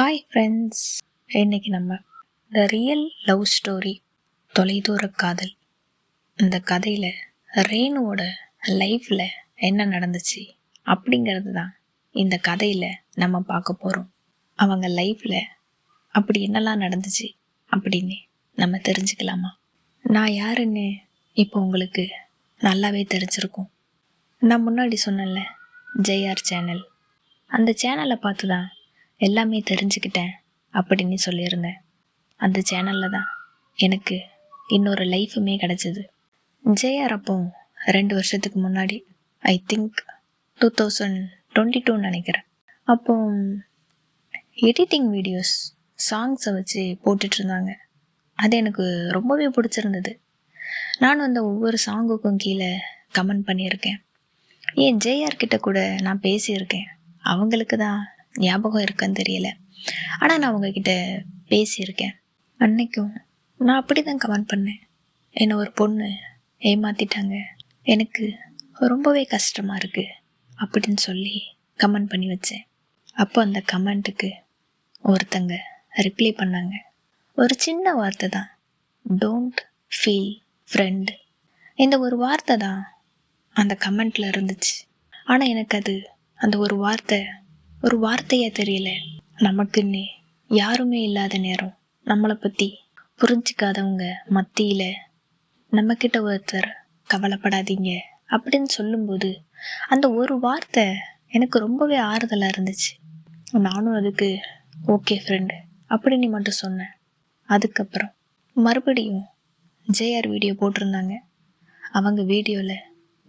Hi friends இன்னைக்கு நம்ம the real love story தொலைதூர காதல். இந்த கதையில் ரேணுவோட லைஃப்பில் என்ன நடந்துச்சு அப்படிங்கிறது தான் இந்த கதையில் நம்ம பார்க்க போகிறோம் அவங்க லைஃப்பில் அப்படி என்னெல்லாம் நடந்துச்சு அப்படின்னு நம்ம தெரிஞ்சுக்கலாமா? நான் யாருன்னு இப்போ உங்களுக்கு நல்லாவே தெரிஞ்சிருக்கும். நான் முன்னாடி சொன்னேன்ல ஜெய்ஆர் சேனல் அந்த சேனலை பார்த்து தான் எல்லாமே தெரிஞ்சுக்கிட்டேன் அப்படின்னு சொல்லியிருந்தேன். அந்த சேனலில் தான் எனக்கு இன்னொரு லைஃபுமே கிடச்சிது. ஜேஆர் அப்போ ரெண்டு வருஷத்துக்கு முன்னாடி I think two thousand twenty டூன்னு நினைக்கிறேன். அப்போ எடிட்டிங் வீடியோஸ் சாங்ஸை வச்சு போட்டுட்ருந்தாங்க அது எனக்கு ரொம்பவே பிடிச்சிருந்தது. நானும் அந்த ஒவ்வொரு சாங்குக்கும் கீழே கமெண்ட் பண்ணியிருக்கேன். ஏன் ஜேஆர் கிட்ட கூட நான் பேசியிருக்கேன். அவங்களுக்கு தான் ஞாபகம் இருக்கான்னு தெரியல. ஆனால் நான் உங்ககிட்ட பேசியிருக்கேன். அன்னைக்கும் நான் அப்படி தான் கமெண்ட் பண்ணேன். என்னை ஒரு பொண்ணு ஏமாத்திட்டாங்க. எனக்கு ரொம்பவே கஷ்டமாக இருக்குது அப்படின்னு சொல்லி கமெண்ட் பண்ணி வச்சேன். அப்போ அந்த கமெண்ட்டுக்கு ஒருத்தங்க ரிப்ளை பண்ணாங்க. ஒரு சின்ன வார்த்தை தான். டோன்ட் ஃபீல் ஃப்ரெண்ட் இந்த ஒரு வார்த்தை தான் அந்த கமெண்ட்டில் இருந்துச்சு. ஆனால் எனக்கு அது அந்த ஒரு வார்த்தை ஒரு வார்த்தையே தெரியல. நமக்குன்னு யாருமே இல்லாத நேரம் நம்மளை பற்றி புரிஞ்சிக்காதவங்க மத்தியில் நம்மக்கிட்ட ஒருத்தர் கவலைப்படாதீங்க அப்படின்னு சொல்லும்போது அந்த ஒரு வார்த்தை எனக்கு ரொம்பவே ஆறுதலாக இருந்துச்சு. நானும் அதுக்கு ஓகே ஃப்ரெண்டு அப்படின்னு மட்டும் சொன்னேன் அதுக்கப்புறம் மறுபடியும் ஜேஆர் வீடியோ போட்டிருந்தாங்க. அவங்க வீடியோவில்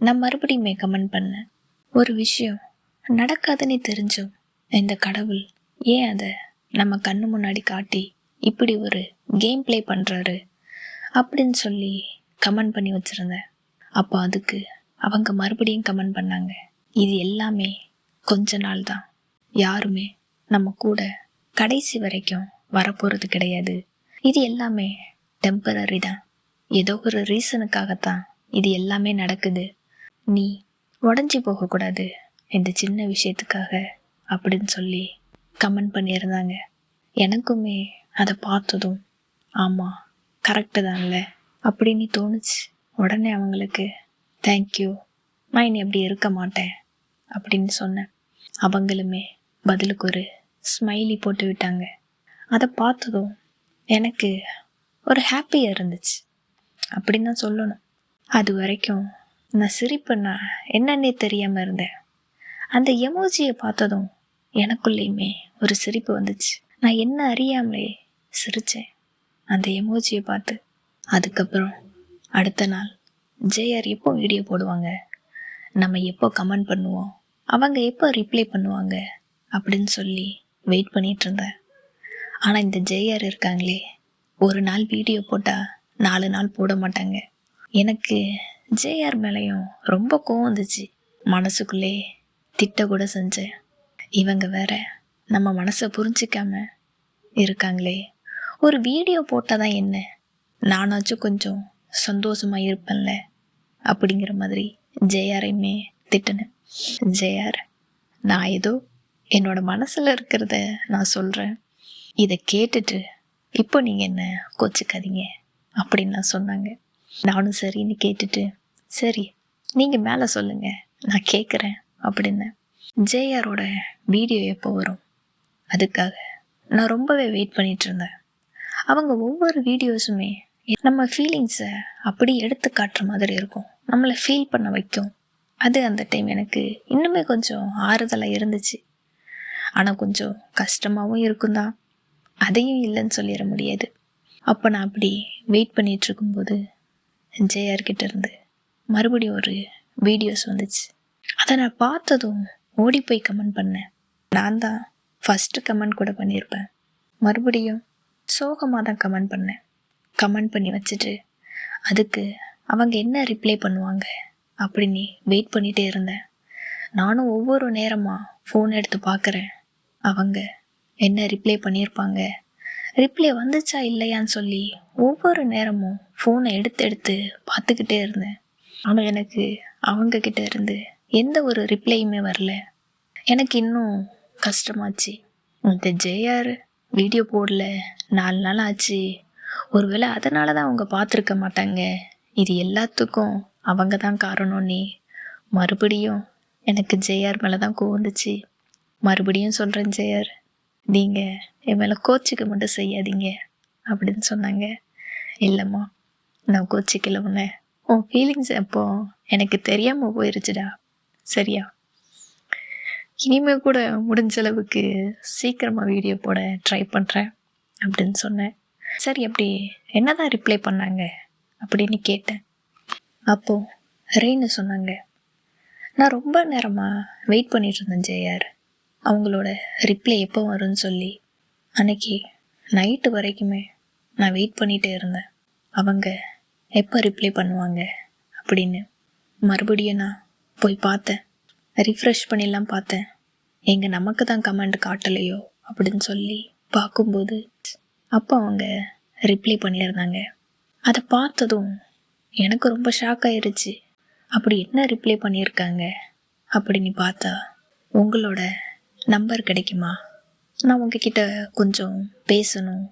நான் மறுபடியுமே கமெண்ட் பண்ணேன். ஒரு விஷயம் நடக்காதுன்னு தெரிஞ்சும் இந்த கடவுள் ஏன் அதை நம்ம கண்ணு முன்னாடி காட்டி இப்படி ஒரு கேம் ப்ளே பண்ணுறாரு அப்படின்னு சொல்லி கமெண்ட் பண்ணி வச்சுருந்தேன். அப்போ அதுக்கு அவங்க மறுபடியும் கமெண்ட் பண்ணாங்க. இது எல்லாமே கொஞ்ச நாள் தான். யாருமே நம்ம கூட கடைசி வரைக்கும் வரப்போகிறது கிடையாது. இது எல்லாமே டெம்பரரி தான். ஏதோ ஒரு ரீசனுக்காகத்தான் இது எல்லாமே நடக்குது. நீ உடஞ்சி போகக்கூடாது. இந்த சின்ன விஷயத்துக்காக அப்படின்னு சொல்லி கமெண்ட் பண்ணியிருந்தாங்க. எனக்குமே அதை பார்த்ததும் ஆமாம் கரெக்டு தான்ல அப்படின்னு தோணுச்சு. உடனே அவங்களுக்கு தேங்க்யூ நான் இனி அப்படி இருக்க மாட்டேன் அப்படின்னு சொன்னேன். அவங்களுமே பதிலுக்கு ஒரு ஸ்மைலி போட்டு விட்டாங்க. அதை பார்த்ததும் எனக்கு ஒரு ஹாப்பியாக இருந்துச்சு. அப்படின்னு தான் சொல்லணும். அது வரைக்கும் நான் சிரிப்புன்னா என்னன்னே தெரியாமல் இருந்தேன். அந்த எமோஜியை பார்த்ததும் எனக்குள்ளேயுமே ஒரு சிரிப்பு வந்துச்சு. நான் என்ன அறியாமலே சிரித்தேன் அந்த எமோஜியை பார்த்து அதுக்கப்புறம் அடுத்த நாள் ஜேஆர் எப்போ வீடியோ போடுவாங்க? நம்ம எப்போ கமெண்ட் பண்ணுவோம்? அவங்க எப்போ ரிப்ளை பண்ணுவாங்க? அப்படின்னு சொல்லி வெயிட் பண்ணிகிட்டு இருந்தேன். ஆனால் இந்த ஜேஆர் இருக்காங்களே ஒரு நாள் வீடியோ போட்டால் நாலு நாள் போட மாட்டாங்க. எனக்கு ஜேஆர் மேலேயும் ரொம்ப கோவம் வந்துச்சு. மனசுக்குள்ளே திட்ட கூட செஞ்சேன். இவங்க வேற நம்ம மனசை புரிஞ்சிக்காம இருக்காங்களே. ஒரு வீடியோ போட்டால் தான் என்ன? நானாச்சும் கொஞ்சம் சந்தோஷமாக இருப்பேன்ல? அப்படிங்கிற மாதிரி ஜெயாரையுமே திட்டினேன். ஜெயார் நான் ஏதோ என்னோட மனசில் இருக்கிறத நான் சொல்கிறேன் இதை கேட்டுட்டு இப்போ நீங்கள் என்ன கோச்சிக்காதீங்க அப்படின்னு நான் சொன்னாங்க. நானும் சரின்னு கேட்டுட்டு சரி நீங்கள் மேலே சொல்லுங்கள் நான் கேட்குறேன் அப்படின்னு. ஜேஆரோட வீடியோ எப்போ வரும்? அதுக்காக நான் ரொம்பவே வெயிட் பண்ணிகிட்டு இருந்தேன். அவங்க ஒவ்வொரு வீடியோஸுமே நம்ம ஃபீலிங்ஸை அப்படி எடுத்து காட்டுற மாதிரி இருக்கும். நம்மளை ஃபீல் பண்ண வைக்கும். அது அந்த டைம் எனக்கு இன்னுமே கொஞ்சம் ஆறுதலாக இருந்துச்சு. ஆனால் கொஞ்சம் கஷ்டமாகவும் இருக்கும் தான் அதையும் இல்லைன்னு சொல்லிட முடியாது. அப்போ நான் அப்படி வெயிட் பண்ணிகிட்டு இருக்கும்போது ஜேஆர்கிட்ட இருந்து மறுபடியும் ஒரு வீடியோஸ் வந்துச்சு. அதை நான் பார்த்ததும் ஓடி போய் கமெண்ட் பண்ணேன். நான் தான் ஃபஸ்ட்டு கமெண்ட் கூட பண்ணியிருப்பேன் மறுபடியும் சோகமாக தான் கமெண்ட் பண்ணேன். கமெண்ட் பண்ணி வச்சுட்டு அதுக்கு அவங்க என்ன ரிப்ளை பண்ணுவாங்க அப்படின்னு வெயிட் பண்ணிகிட்டே இருந்தேன். நானும் ஒவ்வொரு நேரமாக ஃபோன் எடுத்து பார்க்குறேன். அவங்க என்ன ரிப்ளை பண்ணியிருப்பாங்க ரிப்ளை வந்துச்சா இல்லையான்னு சொல்லி ஒவ்வொரு நேரமும் ஃபோனை எடுத்து எடுத்து பார்த்துக்கிட்டே இருந்தேன். ஆனால் எனக்கு அவங்கக்கிட்ட இருந்து எந்த ஒரு ரிப்ளையுமே வரல. எனக்கு இன்னும் கஷ்டமாச்சு. இந்த ஜேஆர் வீடியோ போடல. நாலு நாள் ஆச்சு. ஒருவேளை அதனால தான் அவங்க பார்த்துருக்க மாட்டாங்க. இது எல்லாத்துக்கும் அவங்க தான் காரணம் நீ மறுபடியும் எனக்கு ஜேஆர் மேலே தான் கோவந்துச்சு மறுபடியும் சொல்கிறேன் ஜேஆர் நீங்கள் என் மேலே கோச்சிக்க மட்டும் செய்யாதீங்க அப்படின்னு சொன்னாங்க. இல்லைம்மா நான் கோச்சிக்கல உன்னை. உன் ஃபீலிங்ஸ் அப்போ எனக்கு தெரியாமல் போயிருச்சுடா. சரியா? இனிமே கூட முடிஞ்ச அளவுக்கு சீக்கிரமாக வீடியோ போட ட்ரை பண்ணுறேன் அப்படின்னு சொன்னேன். சரி அப்படி என்னதான் ரிப்ளை பண்ணாங்க அப்படின்னு கேட்டேன். அப்போது ரேன்னு சொன்னாங்க நான் ரொம்ப நேரமாக வெயிட் பண்ணிட்டு இருந்தேன் ஜெயார். அவங்களோட ரிப்ளை எப்போ வரும்னு சொல்லி. அன்னைக்கு நைட்டு வரைக்குமே நான் வெயிட் பண்ணிகிட்டே இருந்தேன். அவங்க எப்போ ரிப்ளை பண்ணுவாங்க? அப்படின்னு மறுபடியும் நான் போய் பார்த்தேன். ரிஃப்ரெஷ் பண்ணிலாம் பார்த்தேன். எங்கள் நமக்கு தான் கமெண்ட் காட்டலையோ? அப்படின்னு சொல்லி பார்க்கும்போது அப்போ அவங்க ரிப்ளை பண்ணியிருந்தாங்க. அதை பார்த்ததும் எனக்கு ரொம்ப ஷாக் ஆயிருச்சு. அப்படி என்ன ரிப்ளை பண்ணியிருக்காங்க? அப்படின்னு பார்த்தா உங்களோட நம்பர் கிடைக்குமா? நான் உங்ககிட்ட கொஞ்சம் பேசணும்.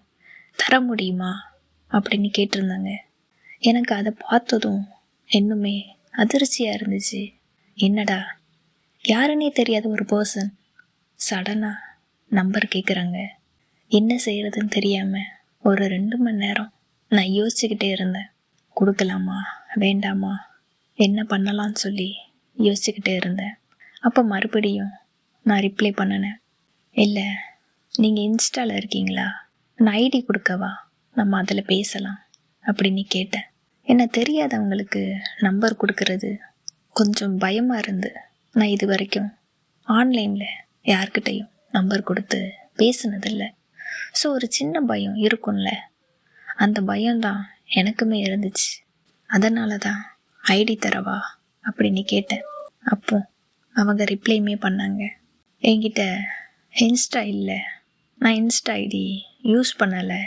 தர முடியுமா? அப்படின்னு கேட்டிருந்தாங்க. எனக்கு அதை பார்த்ததும் இன்னுமே அதிர்ச்சியாக இருந்துச்சு. என்னடா யாருன்னே தெரியாத ஒரு பர்சன் சடனாக நம்பர் கேட்குறாங்க என்ன செய்கிறதுன்னு தெரியாமல் ஒரு ரெண்டு மணி நேரம் நான் யோசிச்சுக்கிட்டே இருந்தேன். கொடுக்கலாமா? வேண்டாமா? என்ன பண்ணலாம்னு சொல்லி யோசிச்சுக்கிட்டே இருந்தேன். அப்போ மறுபடியும் நான் ரிப்ளை பண்ணினேன். இல்லை நீங்கள் இன்ஸ்டாவில் இருக்கீங்களா? நான் ஐடி கொடுக்கவா? நம்ம அதில் பேசலாம் அப்படின்னு கேட்டேன். என்ன தெரியாதவங்களுக்கு நம்பர் கொடுக்கறது கொஞ்சம் பயமாக இருந்து நான் இது வரைக்கும் ஆன்லைனில் யார்கிட்டையும் நம்பர் கொடுத்து பேசுனதில்லை. ஸோ ஒரு சின்ன பயம் இருக்கும்ல. அந்த பயம்தான் எனக்குமே இருந்துச்சு. அதனால தான் ஐடி தரவா அப்படின்னு கேட்டேன். அப்போ அவங்க ரிப்ளைமே பண்ணாங்க. என்கிட்ட இன்ஸ்டா இல்லை. நான் இன்ஸ்டா ஐடி யூஸ் பண்ணலை.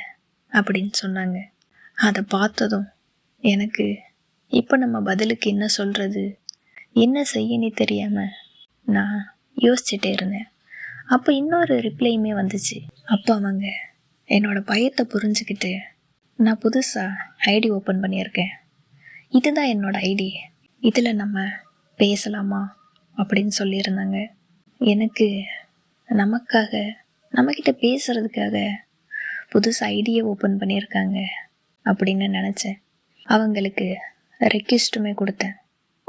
அப்படின்னு சொன்னாங்க. அதை பார்த்ததும் எனக்கு இப்போ நம்ம பதிலுக்கு என்ன சொல்கிறது என்ன செய்யன்னு தெரியாமல் நான் யோசிச்சுட்டே இருந்தேன். அப்போ இன்னொரு ரிப்ளையுமே வந்துச்சு. அப்போ அவங்க என்னோடய பயத்தை புரிஞ்சுக்கிட்டு நான் புதுசாக ஐடி ஓப்பன் பண்ணியிருக்கேன். இதுதான் என்னோடய ஐடி இதில் நம்ம பேசலாமா அப்படின்னு சொல்லியிருந்தாங்க. எனக்கு நமக்காக நம்மக்கிட்ட பேசுகிறதுக்காக புதுசு ஐடியை ஓப்பன் பண்ணியிருக்காங்க அப்படின்னு நினச்சேன். அவங்களுக்கு ரெக்வெஸ்ட்டுமே கொடுத்தேன்.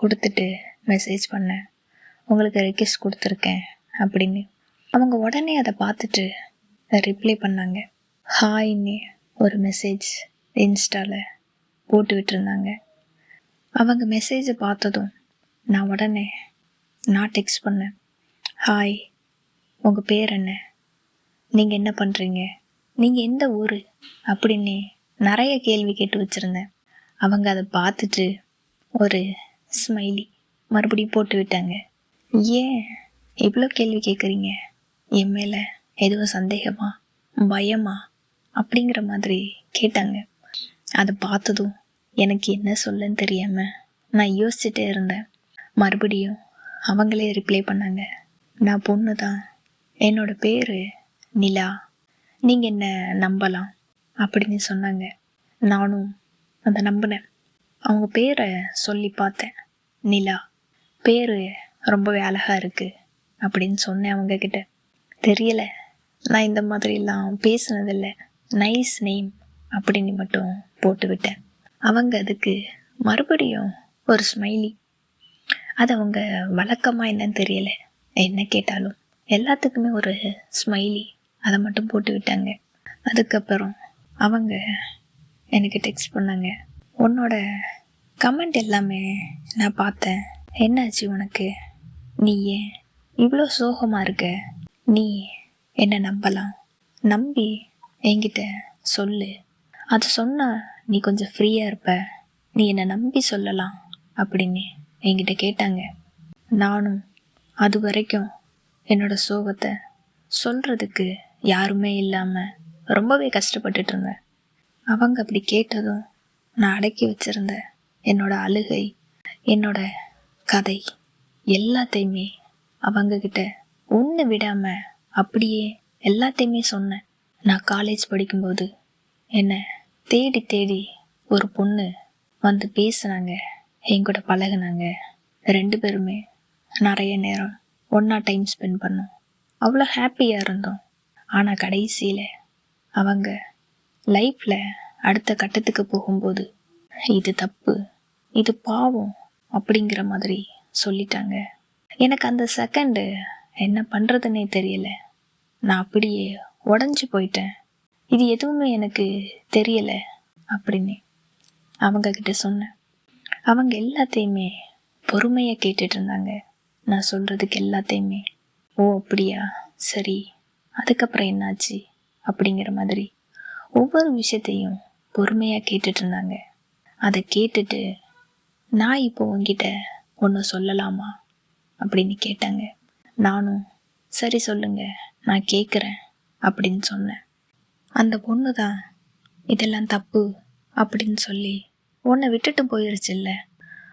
கொடுத்துட்டு மெசேஜ் பண்ணேன். உங்களுக்கு ரெக்வெஸ்ட் கொடுத்துருக்கேன் அப்படின்னு. அவங்க உடனே அதை பார்த்துட்டு ரிப்ளை பண்ணாங்க. ஹாய்ன்னு ஒரு மெசேஜ் இன்ஸ்டாவில் போட்டு விட்டுருந்தாங்க. அவங்க மெசேஜை பார்த்ததும் நான் உடனே நான் டெக்ஸ்ட் பண்ணேன். ஹாய் உங்கள் பேர் என்ன? நீங்கள் என்ன பண்ணுறீங்க நீங்கள் எந்த ஊர்? அப்படின்னு நிறைய கேள்வி கேட்டு வச்சுருந்தேன். அவங்க அதை பார்த்துட்டு ஒரு ஸ்மைலி மறுபடியும் போட்டு விட்டாங்க. ஏன்? இவ்வளோ கேள்வி கேட்குறீங்க என் மேலே எதுவும் சந்தேகமா? பயமா? அப்படிங்கிற மாதிரி கேட்டாங்க. அதை பார்த்ததும் எனக்கு என்ன சொல்லன்னு தெரியாமல் நான் யோசிச்சுட்டே இருந்தேன். மறுபடியும் அவங்களே ரிப்ளை பண்ணாங்க. நான் பொண்ணு தான். என்னோட பேர் நிலா. நீங்கள் என்ன நம்பலாம்? அப்படின்னு சொன்னாங்க. நானும் அதை நம்பினேன். அவங்க பேரை சொல்லி பார்த்தேன். நிலா. பேர் ரொம்பவே அழகாக இருக்குது அப்படின்னு சொன்னேன் அவங்கக்கிட்ட தெரியலை. நான் இந்த மாதிரிலாம் பேசுனதில்லை. நைஸ் நேம் அப்படின்னு மட்டும் போட்டு விட்டேன். அவங்க அதுக்கு மறுபடியும் ஒரு ஸ்மைலி அது அவங்க வழக்கமாக என்னன்னு தெரியல. என்ன கேட்டாலும். எல்லாத்துக்குமே ஒரு ஸ்மைலி அதை மட்டும் போட்டு விட்டாங்க. அதுக்கப்புறம் அவங்க எனக்கு டெக்ஸ்ட் பண்ணாங்க. உன்னோட கமெண்ட் எல்லாமே நான் பார்த்தேன். என்னாச்சு உனக்கு? நீ ஏன் இவ்வளோ சோகமாக இருக்க. நீ என்னை நம்பலாம்? நம்பி என்கிட்ட சொல்லு. அது சொன்னால் நீ கொஞ்சம் ஃப்ரீயாக இருப்ப. நீ என்னை நம்பி சொல்லலாம் அப்படின்னு என்கிட்ட கேட்டாங்க. நானும் அது வரைக்கும் என்னோட சோகத்தை சொல்கிறதுக்கு யாருமே இல்லாமல் ரொம்பவே கஷ்டப்பட்டுட்டு இருந்தேன் அவங்க அப்படி கேட்டதும் நான் அடக்கி வச்சிருந்த என்னோட அழுகை என்னோட கதை எல்லாத்தையுமே அவங்கக்கிட்ட ஒன்று விடாமல் அப்படியே எல்லாத்தையுமே சொன்னேன். நான் காலேஜ் படிக்கும்போது என்னை தேடி தேடி ஒரு பொண்ணு வந்து பேசுனாங்க. என் கூட பழகுனாங்க. ரெண்டு பேருமே நிறைய நேரம் ஒன்றா டைம் ஸ்பெண்ட் பண்ணோம். அவ்வளோ ஹாப்பியாக இருந்தோம். ஆனால் கடைசியில் அவங்க லைஃப்பில் அடுத்த கட்டத்துக்கு போகும்போது இது தப்பு. இது பாவம். அப்படிங்கிற மாதிரி சொல்லிட்டாங்க. எனக்கு அந்த செகண்டு என்ன பண்ணுறதுனே தெரியல. நான் அப்படியே உடஞ்சி போயிட்டேன். இது எதுவுமே எனக்கு தெரியலை அப்படின்னு அவங்கக்கிட்ட சொன்னேன். அவங்க எல்லாத்தையுமே பொறுமையாக கேட்டுட்டு இருந்தாங்க. நான் சொல்கிறதுக்கு எல்லாத்தையுமே ஓ அப்படியா? சரி அதுக்கப்புறம் என்னாச்சு? அப்படிங்கிற மாதிரி ஒவ்வொரு விஷயத்தையும் பொறுமையாக கேட்டுட்டு இருந்தாங்க. அதை கேட்டுட்டு நான் இப்போ உங்ககிட்ட ஒன்று சொல்லலாமா? அப்படின்னு கேட்டாங்க. நானும் சரி சொல்லுங்க நான் கேட்குறேன் அப்படின்னு சொன்னேன். அந்த பொண்ணு தான் இதெல்லாம் தப்பு அப்படின்னு சொல்லி உன்னை விட்டுட்டு போயிடுச்சுல்ல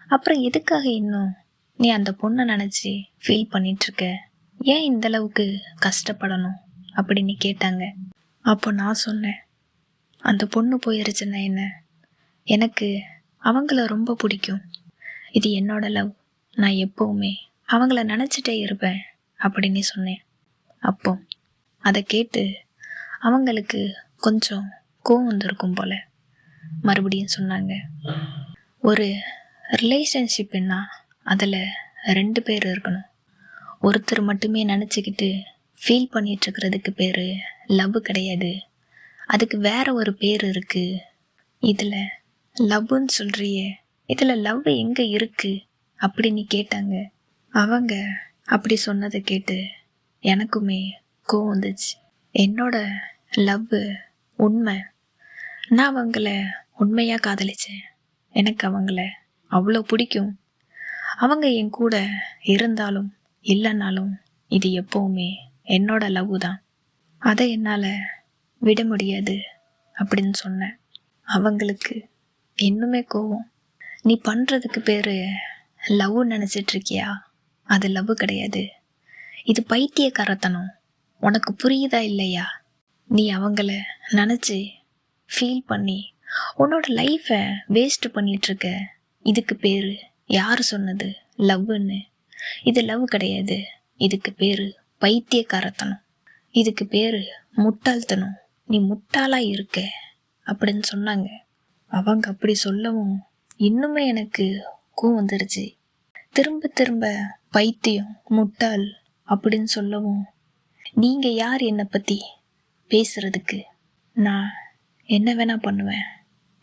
அப்புறம் எதுக்காக இன்னும் நீ அந்த பொண்ணை நினச்சி ஃபீல் பண்ணிகிட்ருக்க ஏன் இந்த அளவுக்கு கஷ்டப்படணும்? அப்படின்னு கேட்டாங்க. அப்போ நான் சொன்னேன் அந்த பொண்ணு போயிருச்சுன்னா என்ன? எனக்கு அவங்கள ரொம்ப பிடிக்கும். இது என்னோட லவ் நான் எப்போவுமே அவங்கள நினச்சிட்டே இருப்பேன் அப்படின்னு சொன்னேன். அப்போ அதை கேட்டு அவங்களுக்கு கொஞ்சம் கோவம் வந்திருக்கும் போல மறுபடியும் சொன்னாங்க. ஒரு ரிலேஷன்ஷிப்புன்னா அதில் ரெண்டு பேர் இருக்கணும். ஒருத்தர் மட்டுமே நினச்சிக்கிட்டு ஃபீல் பண்ணிகிட்ருக்கிறதுக்கு பேர் லவ் கிடையாது. அதுக்கு வேற ஒரு பேர் இருக்குது இதில் லவ்வுன்னு சொல்கிறியே இதில் லவ் எங்கே இருக்குது அப்படின்னு கேட்டாங்க. அவங்க அப்படி சொன்னதை கேட்டு எனக்குமே கோவம் வந்துச்சு. என்னோட லவ் உண்மை. நான் அவங்கள உண்மையாக காதலிச்சேன். எனக்கு அவங்கள அவ்வளோ பிடிக்கும். அவங்க என் கூட இருந்தாலும் இல்லைனாலும் இது எப்போவுமே என்னோட லவ் தான். அதை என்னால் விட முடியாது அப்படின்னு சொன்னேன். அவங்களுக்கு இன்னுமே கோவம். நீ பண்ணுறதுக்கு பேர் லவ் நினச்சிட்ருக்கியா அது லவ் கிடையாது. இது பைத்தியக்காரத்தனம். உனக்கு புரியுதா இல்லையா? நீ அவங்கள நினச்சி ஃபீல் பண்ணி உன்னோட லைஃப்பை வேஸ்ட் பண்ணிகிட்ருக்க இதுக்கு பேர் யார் சொன்னது? லவ்வுன்னு. இது லவ் கிடையாது. இதுக்கு பேர் பைத்தியக்காரத்தனம். இதுக்கு பேர் முட்டாள்தனம். நீ முட்டாளாக இருக்க. அப்படின்னு சொன்னாங்க. அவங்க அப்படி சொல்லவும் இன்னுமே எனக்கு கோவம் வந்துருச்சு. திரும்ப திரும்ப பைத்தியம் முட்டாள் அப்படின்னு சொல்லவும் நீங்கள் யார் என்னை பற்றி பேசுறதுக்கு? நான் என்ன வேணா பண்ணுவேன்.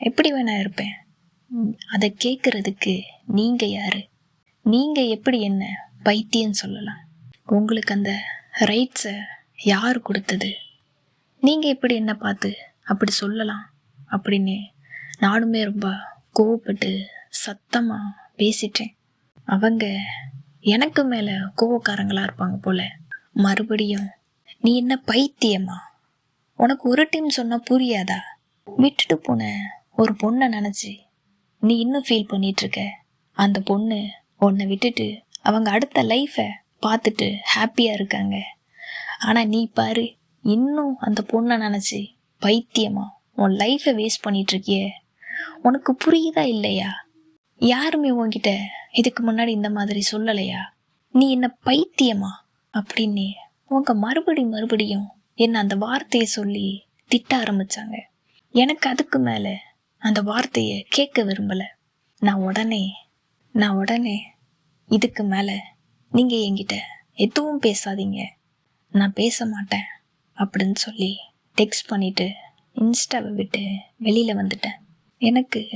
எப்படி வேணா இருப்பேன். அதை கேட்குறதுக்கு நீங்கள் யார்? நீங்கள் எப்படி என்ன பைத்தியம் சொல்லலாம். உங்களுக்கு அந்த ரைட்ஸை யார் கொடுத்தது? நீங்கள் எப்படி என்ன பார்த்து அப்படி சொல்லலாம்? அப்படின்னு நானுமே ரொம்ப கோவப்பட்டு சத்தமாக பேசிட்டேன். அவங்க எனக்கு மேலே கோவக்காரங்களாக இருப்பாங்க போல. மறுபடியும் நீ என்ன பைத்தியமா? உனக்கு ஒரு டைம் சொன்னால் புரியாதா? விட்டுட்டு போன ஒரு பொண்ணை நினச்சி நீ இன்னும் ஃபீல் பண்ணிகிட்ருக்க அந்த பொண்ணு உன்னை விட்டுட்டு அவங்க அடுத்த லைஃப்பை பார்த்துட்டு ஹாப்பியாக இருக்காங்க. ஆனால் நீ பாரு இன்னும் அந்த பொண்ணை நினச்சி பைத்தியமா உன் லைஃப்பை வேஸ்ட் பண்ணிகிட்ருக்கிய உனக்கு புரியுதா இல்லையா? யாருமே உன்கிட்ட இதுக்கு முன்னாடி இந்த மாதிரி சொல்லலையா? நீ என்ன பைத்தியமா? அப்படின்னு உங்க மறுபடி மறுபடியும் என்ன அந்த வார்த்தையை சொல்லி திட்ட ஆரம்பிச்சாங்க. எனக்கு அதுக்கு மேலே அந்த வார்த்தையை கேட்க விரும்பல. நான் உடனே நான் உடனே இதுக்கு மேலே நீங்கள் என்கிட்ட எதுவும் பேசாதீங்க. நான் பேச மாட்டேன் அப்படின்னு சொல்லி டெக்ஸ்ட் பண்ணிட்டு இன்ஸ்டாவை விட்டு வெளியில் வந்துட்டேன். எனக்கு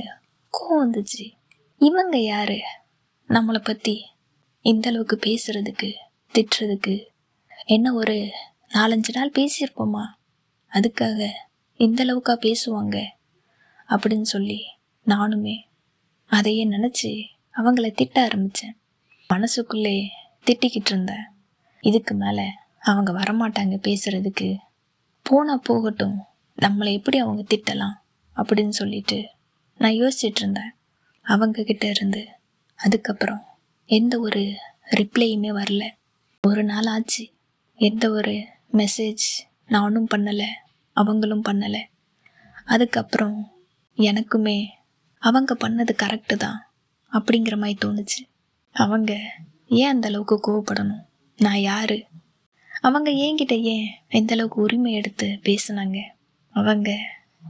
கோவம் வந்துச்சு. இவங்க யாரு? நம்மளை பற்றி இந்த அளவுக்கு பேசுறதுக்கு திட்டுறதுக்கு என்ன ஒரு நாலஞ்சு நாள் பேசியிருப்போமா? அதுக்காக இந்த அளவுக்கா பேசுவாங்க? அப்படின்னு சொல்லி நானுமே அதையே நினச்சி அவங்கள திட்ட ஆரம்பித்தேன் மனசுக்குள்ளே திட்டிக்கிட்டு இருந்தேன். இதுக்கு மேலே அவங்க வரமாட்டாங்க பேசுகிறதுக்கு போனால் போகட்டும் நம்மளை எப்படி அவங்க திட்டலாம்? அப்படின்னு சொல்லிட்டு நான் யோசிச்சிட்டு இருந்தேன் அவங்கக்கிட்ட இருந்து. அதுக்கப்புறம் எந்த ஒரு ரிப்ளையுமே வரல. ஒரு நாள் ஆச்சு. எந்த ஒரு மெசேஜ் நானும் பண்ணலை அவங்களும் பண்ணலை. அதுக்கப்புறம் எனக்குமே அவங்க பண்ணது கரெக்டு தான் அப்படிங்கிற மாதிரி தோணுச்சு. அவங்க ஏன் அந்த அளவுக்கு கோவப்படணும்? நான் யாரு? அவங்க என்கிட்ட ஏன் எந்தளவுக்கு உரிமை எடுத்து பேசுனாங்க? அவங்க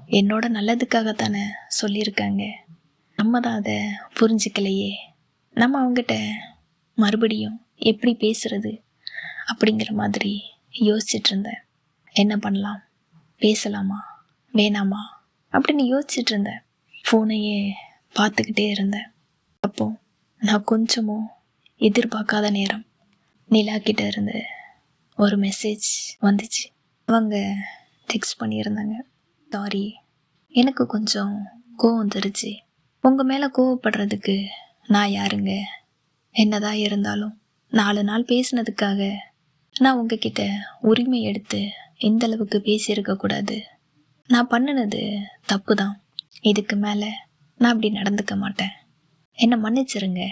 என்னோட நல்லதுக்காக தானே சொல்லியிருக்காங்க. நம்ம தான் அதை புரிஞ்சுக்கலையே. நம்ம அவங்ககிட்ட மறுபடியும் எப்படி பேசுறது அப்படிங்கிற மாதிரி யோசிச்சுட்டு இருந்தேன். என்ன பண்ணலாம்? பேசலாமா? வேணாமா? அப்படின்னு யோசிச்சுட்டு இருந்தேன். ஃபோனையே பார்த்துக்கிட்டே இருந்தேன். அப்போ நான் கொஞ்சமும் எதிர்பார்க்காத நேரம் நிலா கிட்ட இருந்து ஒரு மெசேஜ் வந்துச்சு. அவங்க டெக்ஸ்ட் பண்ணியிருந்தாங்க. சாரி எனக்கு கொஞ்சம் கோவம் வந்துருச்சு உங்கள் மேலே கோவப்படுறதுக்கு நான் யாருங்க? என்னதான் இருந்தாலும் நாலு நாள் பேசினதுக்காக நான் உங்ககிட்ட உரிமை எடுத்து இந்த அளவுக்கு பேசியிருக்க கூடாது. நான் பண்ணினது தப்பு தான் இதுக்கு மேலே நான் அப்படி நடந்துக்க மாட்டேன். என்னை மன்னிச்சிருங்க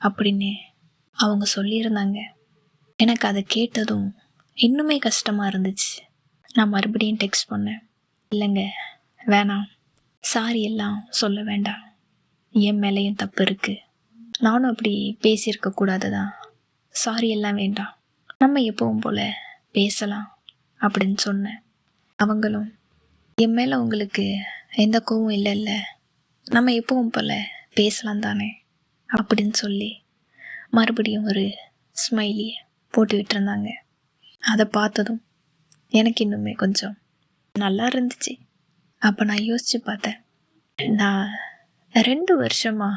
அப்படின்னு அவங்க சொல்லியிருந்தாங்க. எனக்கு அதை கேட்டதும் இன்னுமே கஷ்டமாக இருந்துச்சு. நான் மறுபடியும் டெக்ஸ்ட் பண்ணேன். இல்லைங்க வேணாம். சாரி எல்லாம் சொல்ல வேண்டாம். என் மேலேயும் தப்பு இருக்குது நானும் அப்படி பேசியிருக்க கூடாது தான் சாரி எல்லாம் வேண்டாம். நம்ம எப்பவும் போல் பேசலாம் அப்படின்னு சொன்னேன். அவங்களும் என் மேலே உங்களுக்கு எந்த கோவம் இல்லைல்ல? நம்ம எப்பவும் போல் பேசலாம் தானே? அப்படின்னு சொல்லி மறுபடியும் ஒரு ஸ்மைலியை போட்டு விட்டுருந்தாங்க அதை பார்த்ததும் எனக்கு இன்னுமே கொஞ்சம் நல்லா இருந்துச்சு. அப்போ நான் யோசித்து பார்த்தேன். நான் ரெண்டு வருஷமாக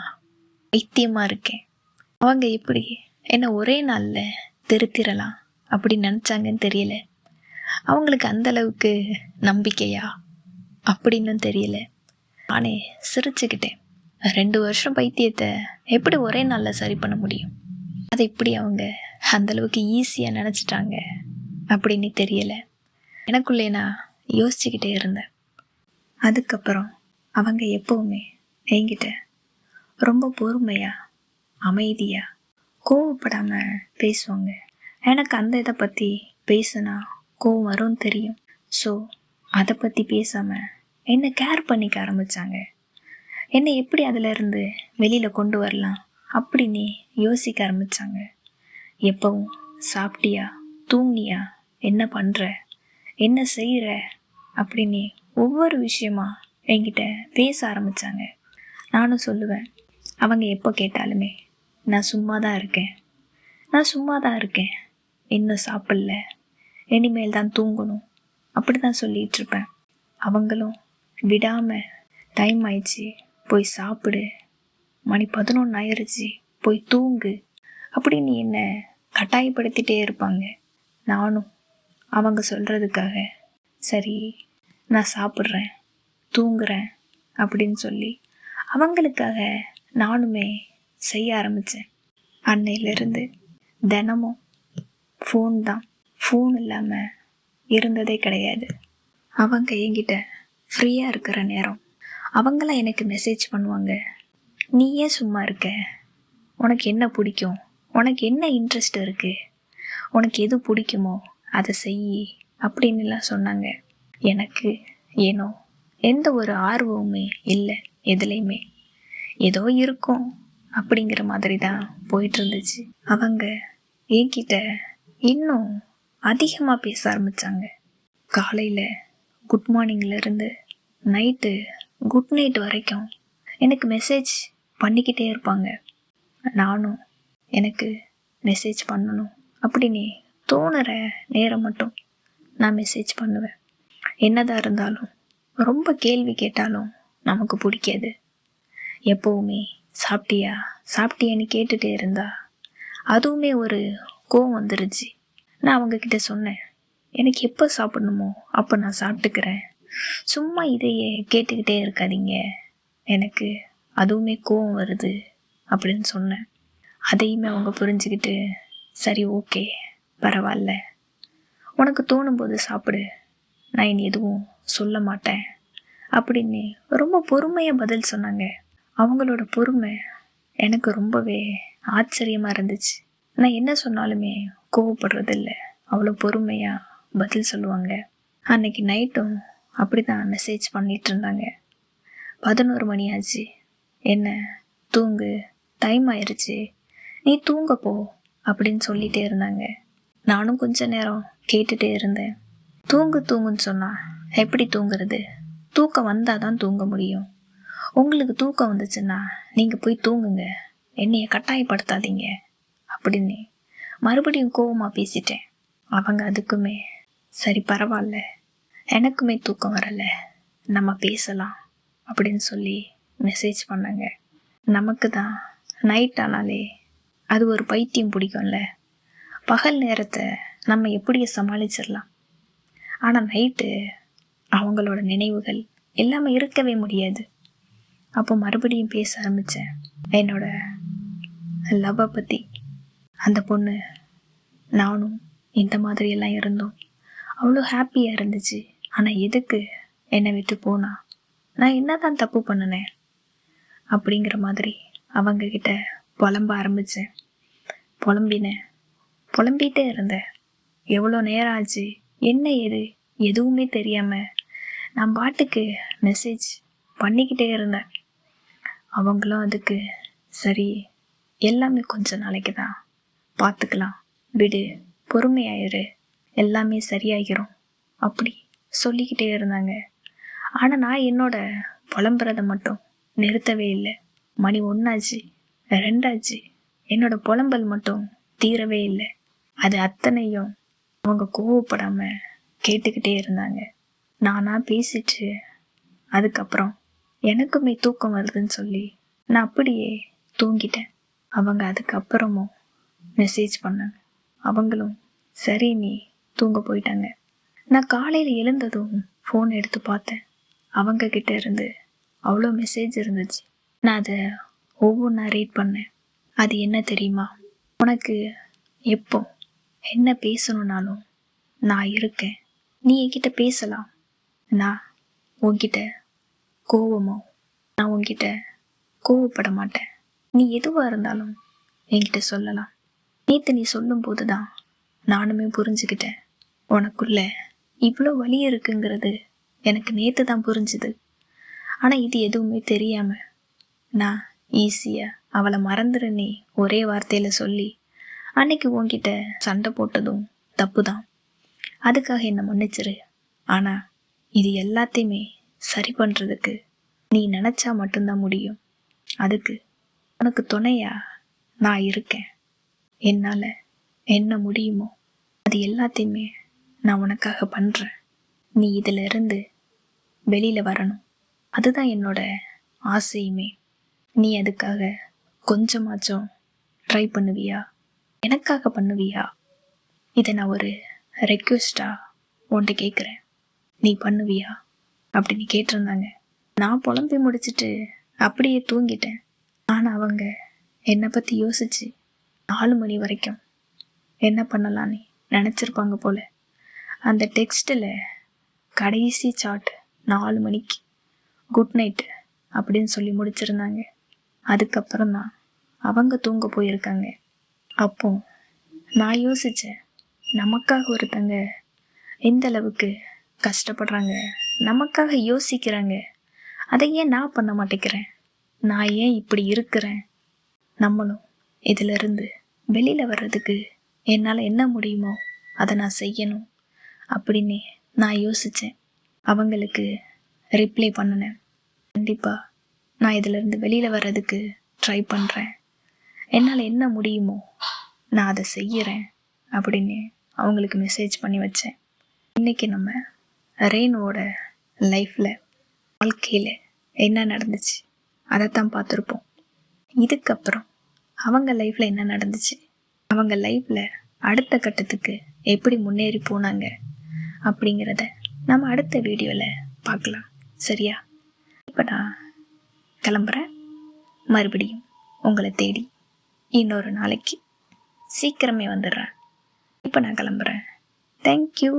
வைத்தியமாக இருக்கேன். அவங்க எப்படி என்னை ஒரே நாளில் திருத்திரலாம் அப்படி நினச்சாங்கன்னு தெரியல. அவங்களுக்கு அந்த அளவுக்கு நம்பிக்கையா? அப்படின்னு தெரியல. நானே சிரிச்சுக்கிட்டேன். ரெண்டு வருஷம் பைத்தியத்தை எப்படி ஒரே நாளில் சரி பண்ண முடியும்? அதை எப்படி அவங்க அந்தளவுக்கு ஈஸியாக நினச்சிட்டாங்க? அப்படின்னு தெரியல. எனக்குள்ளேனா யோசிச்சுக்கிட்டே இருந்தேன். அதுக்கப்புறம் அவங்க எப்போவுமே என்கிட்ட ரொம்ப பொறுமையாக அமைதியாக கோவப்படாமல் பேசுவாங்க. எனக்கு அந்த இதை பற்றி பேசுனா கோவம் வரும்னு தெரியும். ஸோ அதை பற்றி பேசாமல் என்னை கேர் பண்ணிக்க ஆரம்பித்தாங்க என்னை எப்படி அதிலிருந்து வெளியில் கொண்டு வரலாம் அப்படின்னு யோசிக்க ஆரம்பித்தாங்க எப்பவும் சாப்பிட்டியா தூங்கியா என்ன பண்ணுற என்ன செய்கிற அப்படின்னு ஒவ்வொரு விஷயமா என்கிட்ட பேச ஆரம்பித்தாங்க நானும் சொல்லுவேன் அவங்க எப்போ கேட்டாலுமே நான் சும்மா தான் இருக்கேன். நான் சும்மா தான் இருக்கேன். இன்னும் சாப்பிடல. இனிமேல் தான் தூங்கணும். அப்படி தான் சொல்லிகிட்ருப்பேன் அவங்களும் விடாமல் டைம் ஆயிடுச்சு. போய் சாப்பிடு. மணி பதினொன்று ஆயிடுச்சு போய் தூங்கு. அப்படின்னு என்னை கட்டாயப்படுத்திட்டே இருப்பாங்க. நானும் அவங்க சொல்கிறதுக்காக சரி நான் சாப்பிட்றேன் தூங்குறேன் அப்படின்னு சொல்லி அவங்களுக்காக நானுமே செய்ய ஆரம்பித்தேன் அன்னையிலிருந்து தினமும் ஃபோன் தான். ஃபோன் இல்லாமல் இருந்ததே கிடையாது. அவங்க என்கிட்ட ஃப்ரீயாக இருக்கிற நேரம். அவங்களாம் எனக்கு மெசேஜ் பண்ணுவாங்க. நீ ஏன் சும்மா இருக்க? உனக்கு என்ன பிடிக்கும்? உனக்கு என்ன இன்ட்ரெஸ்ட் இருக்குது உனக்கு எது பிடிக்குமோ அதை செய். அப்படின்னுலாம் சொன்னாங்க. எனக்கு ஏனோ எந்த ஒரு ஆர்வமுமே இல்லை எதுலேயுமே. ஏதோ இருக்கும் அப்படிங்கிற மாதிரி தான் போயிட்டு இருந்துச்சு அவங்க என்கிட்ட இன்னும் அதிகமாக பேச ஆரம்பித்தாங்க காலையில் குட் மார்னிங்லேருந்து நைட்டு குட் நைட் வரைக்கும் எனக்கு மெசேஜ் பண்ணிக்கிட்டே இருப்பாங்க. நானும் எனக்கு மெசேஜ் பண்ணணும் அப்படின்னு தோணுற நேரம் மட்டும் நான் மெசேஜ் பண்ணுவேன். என்னதான் இருந்தாலும் ரொம்ப கேள்வி கேட்டாலும் நமக்கு பிடிக்காது. எப்போவுமே சாப்பிட்டியா? சாப்பிட்டியான்னு கேட்டுகிட்டே இருந்தா அதுவுமே ஒரு கோவம் வந்துருச்சு. நான் அவங்கக்கிட்ட சொன்னேன் எனக்கு எப்போ சாப்பிடணுமோ அப்போ நான் சாப்பிட்டுக்கிறேன். சும்மா இதையே கேட்டுக்கிட்டே இருக்காதீங்க. எனக்கு அதுவுமே கோவம் வருது அப்படின்னு சொன்னேன். அதையுமே அவங்க புரிஞ்சுக்கிட்டு சரி ஓகே பரவாயில்ல. உனக்கு தோணும்போது சாப்பிடு. நான் இனி எதுவும் சொல்ல மாட்டேன். அப்படின்னு ரொம்ப பொறுமையாக பதில் சொன்னாங்க. அவங்களோட பொறுமை எனக்கு ரொம்பவே ஆச்சரியமாக இருந்துச்சு. நான் என்ன சொன்னாலுமே கோவப்படுறதில்ல. அவ்வளோ பொறுமையாக பதில் சொல்லுவாங்க. அன்னைக்கு நைட்டும் அப்படி தான் மெசேஜ் பண்ணிகிட்டு இருந்தாங்க. பதினோரு மணி ஆச்சு. என்ன தூங்கு டைம் ஆயிடுச்சு நீ தூங்க போ அப்படின்னு சொல்லிகிட்டே இருந்தாங்க. நானும் கொஞ்ச நேரம் கேட்டுட்டே இருந்தேன். தூங்கு தூங்குன்னு சொன்னா எப்படி தூங்குறது? தூக்கம் வந்தால் தான் தூங்க முடியும். உங்களுக்கு தூக்கம் வந்துச்சுன்னா நீங்கள் போய் தூங்குங்க. என்னைய கட்டாயப்படுத்தாதீங்க. அப்படின்னு மறுபடியும் கோவமாக பேசிட்டேன். அவங்க அதுக்குமே சரி பரவாயில்ல எனக்குமே தூக்கம் வரலை. நம்ம பேசலாம். அப்படின்னு சொல்லி மெசேஜ் பண்ணாங்க. நமக்கு தான் நைட் ஆனாலே அது ஒரு பைத்தியம் பிடிக்கும்ல. பகல் நேரத்தை நம்ம எப்படி சமாளிச்சிடலாம். ஆனால் நைட்டு அவங்களோட நினைவுகள் எல்லாமே இருக்கவே முடியாது. அப்போ மறுபடியும் பேச ஆரம்பித்தேன் என்னோட லவ்வை பற்றி அந்த பொண்ணு நானும் இந்த மாதிரியெல்லாம் இருந்தோம். அவ்வளோ ஹாப்பியாக இருந்துச்சு. ஆனால் எதுக்கு என்னை விட்டு போனா? நான் என்ன தான் தப்பு பண்ணினேன்? அப்படிங்கிற மாதிரி அவங்கக்கிட்ட புலம்ப ஆரம்பித்தேன் புலம்பினேன். புலம்பிகிட்டே இருந்தேன் எவ்வளோ நேரம் ஆச்சு? என்ன ஏது? எதுவுமே தெரியாமல் நான் பாட்டுக்கு மெசேஜ் பண்ணிக்கிட்டே இருந்தேன். அவங்களும் அதுக்கு சரி எல்லாமே கொஞ்சம் நாளைக்கு தான். பார்த்துக்கலாம் விடு. பொறுமையாயிரு. எல்லாமே சரியாகிரும். அப்படி சொல்லிக்கிட்டே இருந்தாங்க. ஆனால் நான் என்னோட புலம்புறதை மட்டும் நிறுத்தவே இல்லை. மணி ஒன்றாச்சு ரெண்டாச்சு. என்னோட புலம்பல் மட்டும் தீரவே இல்லை. அது அத்தனையும் அவங்க கோவப்படாமல் கேட்டுக்கிட்டே இருந்தாங்க. நானா பேசிட்டு அதுக்கப்புறம் எனக்குமே தூக்கம் வருதுன்னு சொல்லி நான் அப்படியே தூங்கிட்டேன். அவங்க அதுக்கப்புறமும் மெசேஜ் பண்ணாங்க. அவங்களும் சரி நீ தூங்க போயிட்டாங்க. நான் காலையில் எழுந்ததும் ஃபோன் எடுத்து பார்த்தேன். அவங்க கிட்ட இருந்து அவ்வளோ மெசேஜ் இருந்துச்சு. நான் அதை ஒவ்வொன்றா ரீட் பண்ணேன். அது என்ன தெரியுமா? உனக்கு எப்போ என்ன பேசணுன்னாலும் நான் இருக்கேன். நீ என்கிட்ட பேசலாம். நான் உன்கிட்ட கோவமோ நான் உன்கிட்ட கோவப்பட மாட்டேன். நீ எதுவாக இருந்தாலும் என்கிட்ட சொல்லலாம். நேற்று நீ சொல்லும்போது தான் நானுமே புரிஞ்சுக்கிட்டேன். உனக்குள்ள இவ்வளோ வலி இருக்குங்கிறது எனக்கு நேற்று தான் புரிஞ்சுது. ஆனால் இது எதுவுமே தெரியாமல் நான் ஈஸியாக அவளை மறந்துடுன்னு ஒரே வார்த்தையில் சொல்லி அன்னைக்கு உன்கிட்ட சண்டை போட்டதும் தப்பு தான் அதுக்காக என்னை மன்னிச்சிரு. ஆனால் இது எல்லாத்தையுமே சரி பண்ணுறதுக்கு நீ நினச்சா மட்டும்தான் முடியும். அதுக்கு உனக்கு துணையா நான் இருக்கேன். என்னால் என்ன முடியுமோ அது எல்லாத்தையுமே நான் உனக்காக பண்ணுறேன் நீ இதில் இருந்து வெளியில் வரணும். அதுதான் என்னோட ஆசையுமே. நீ அதுக்காக கொஞ்சமாச்சும் ட்ரை பண்ணுவியா? எனக்காக பண்ணுவியா? இதை நான் ஒரு ரெக்வெஸ்டாக உன்ட்டு கேட்குறேன் நீ பண்ணுவியா? அப்படின்னு கேட்டிருந்தாங்க. நான் புலம்பி முடிச்சிட்டு அப்படியே தூங்கிட்டேன். ஆனால் அவங்க என்னை பற்றி யோசிச்சு நாலு மணி வரைக்கும் என்ன பண்ணலான்னு நினச்சிருப்பாங்க போல். அந்த டெக்ஸ்ட்டில் கடைசி சாட் நாலு மணிக்கு குட் நைட்டு அப்படின்னு சொல்லி முடிச்சிருந்தாங்க. அதுக்கப்புறம் தான் அவங்க தூங்க போயிருக்காங்க. அப்போ நான் யோசித்தேன் நமக்காக ஒருத்தங்க எந்த அளவுக்கு கஷ்டப்படுறாங்க நமக்காக யோசிக்கிறாங்க அதை ஏன் நான் பண்ண மாட்டேங்கிறேன்? நான் ஏன் இப்படி இருக்கிறேன்? நம்மளும் இதிலிருந்து வெளியில் வர்றதுக்கு என்னால் என்ன முடியுமோ அதை நான் செய்யணும் அப்படின்னு நான் யோசித்தேன் அவங்களுக்கு ரிப்ளை பண்ணினேன். கண்டிப்பாக நான் இதிலிருந்து வெளியில் வர்றதுக்கு ட்ரை பண்ணுறேன் என்னால் என்ன முடியுமோ நான் அதை செய்கிறேன் அப்படின்னு அவங்களுக்கு மெசேஜ் பண்ணி வச்சேன். இன்றைக்கி நம்ம ரெயினோட லைஃப்பில் வாழ்க்கையில் என்ன நடந்துச்சு? அதைத்தான் பார்த்துருப்போம். இதுக்கப்புறம் அவங்க லைஃப்பில் என்ன நடந்துச்சு? அவங்க லைஃப்பில் அடுத்த கட்டத்துக்கு எப்படி முன்னேறி போனாங்க? அப்படிங்கிறத நம்ம அடுத்த வீடியோவில் பார்க்கலாம். சரியா? இப்போ நான் கிளம்புறேன். மறுபடியும் உங்களை தேடி இன்னொரு நாளைக்கு சீக்கிரமே வந்துடுறேன். இப்போ நான் கிளம்புறேன். தேங்க்யூ